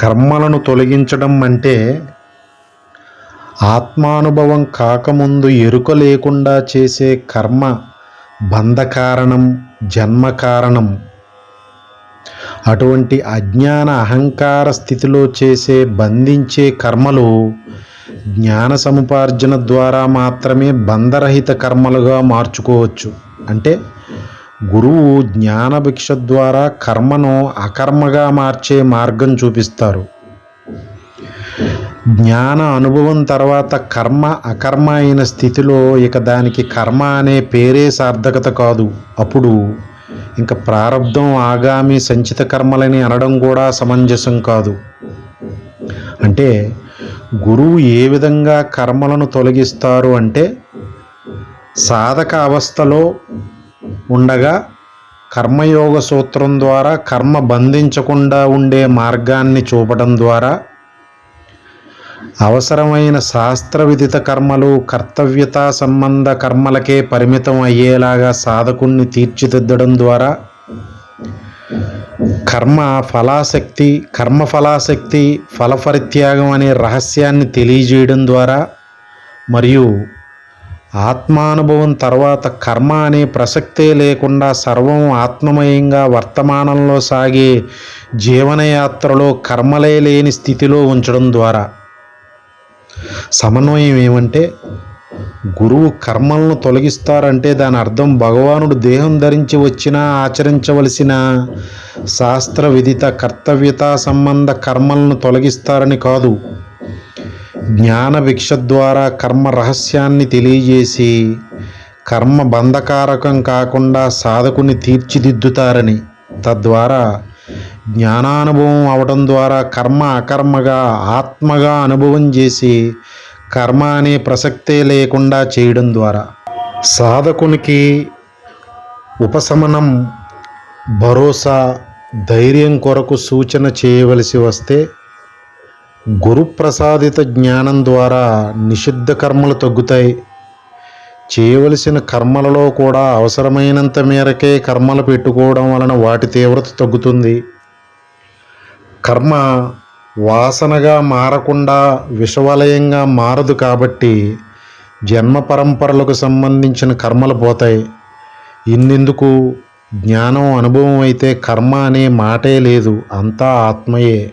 కర్మలను తొలగించడం అంటే ఆత్మానుభవం కాకముందు ఎరుక లేకుండా చేసే కర్మ బంధకారణం జన్మ కారణం అటువంటి అజ్ఞాన అహంకార స్థితిలో చేసే బంధించే కర్మలు జ్ఞాన సముపార్జన ద్వారా మాత్రమే బంధరహిత కర్మలుగా మార్చుకోవచ్చు. అంటే గురువు జ్ఞానభిక్ష ద్వారా కర్మను అకర్మగా మార్చే మార్గం చూపిస్తారు. జ్ఞాన అనుభవం తర్వాత కర్మ అకర్మ అయిన స్థితిలో ఇక దానికి కర్మ అనే పేరే సార్థకత కాదు. అప్పుడు ఇంకా ప్రారంధం ఆగామి సంచిత కర్మలని అనడం కూడా సమంజసం కాదు. అంటే గురువు ఏ విధంగా కర్మలను తొలగిస్తారు అంటే సాధక అవస్థలో ఉండగా కర్మయోగ సూత్రం ద్వారా కర్మ బంధించకుండా ఉండే మార్గాన్ని చూపడం ద్వారా అవసరమైన శాస్త్ర విదిత కర్మలు కర్తవ్యతా సంబంధ కర్మలకే పరిమితం అయ్యేలాగా సాధకుణ్ణి తీర్చిదిద్దడం ద్వారా కర్మ ఫలాశక్తి కర్మ ఫలాశక్తి ఫలపరిత్యాగం అనే రహస్యాన్ని తెలియజేయడం ద్వారా మరియు ఆత్మానుభవం తర్వాత కర్మ అనే ప్రసక్తే లేకుండా సర్వం ఆత్మమయంగా వర్తమానంలో సాగే జీవనయాత్రలో కర్మలే లేని స్థితిలో ఉంచడం ద్వారా. సమన్వయం ఏమంటే గురువు కర్మలను తొలగిస్తారంటే దాని అర్థం భగవానుడు దేహం ధరించి వచ్చినా ఆచరించవలసిన శాస్త్ర విదిత కర్తవ్యత సంబంధ కర్మలను తొలగిస్తారని కాదు. జ్ఞాన భిక్ష ద్వారా కర్మ రహస్యాన్ని తెలియజేసి కర్మ బంధకారకం కాకుండా సాధకుని తీర్చిదిద్దుతారని. తద్వారా జ్ఞానానుభవం అవడం ద్వారా కర్మ అకర్మగా ఆత్మగా అనుభవం చేసి కర్మ అనే ప్రసక్తే లేకుండా చేయడం ద్వారా. సాధకునికి ఉపశమనం భరోసా ధైర్యం కొరకు సూచన చేయవలసి వస్తే గురుప్రసాదిత జ్ఞానం ద్వారా నిషిద్ధ కర్మలు తగ్గుతాయి. చేయవలసిన కర్మలలో కూడా అవసరమైనంత మేరకే కర్మలు పెట్టుకోవడం వలన వాటి తీవ్రత తగ్గుతుంది. కర్మ వాసనగా మారకుండా విషవలయంగా మారదు కాబట్టి జన్మ పరంపరలకు సంబంధించిన కర్మలు పోతాయి. ఇన్నెందుకు? జ్ఞానం అనుభవం అయితే కర్మ అనే మాటే లేదు అంతా ఆత్మయే.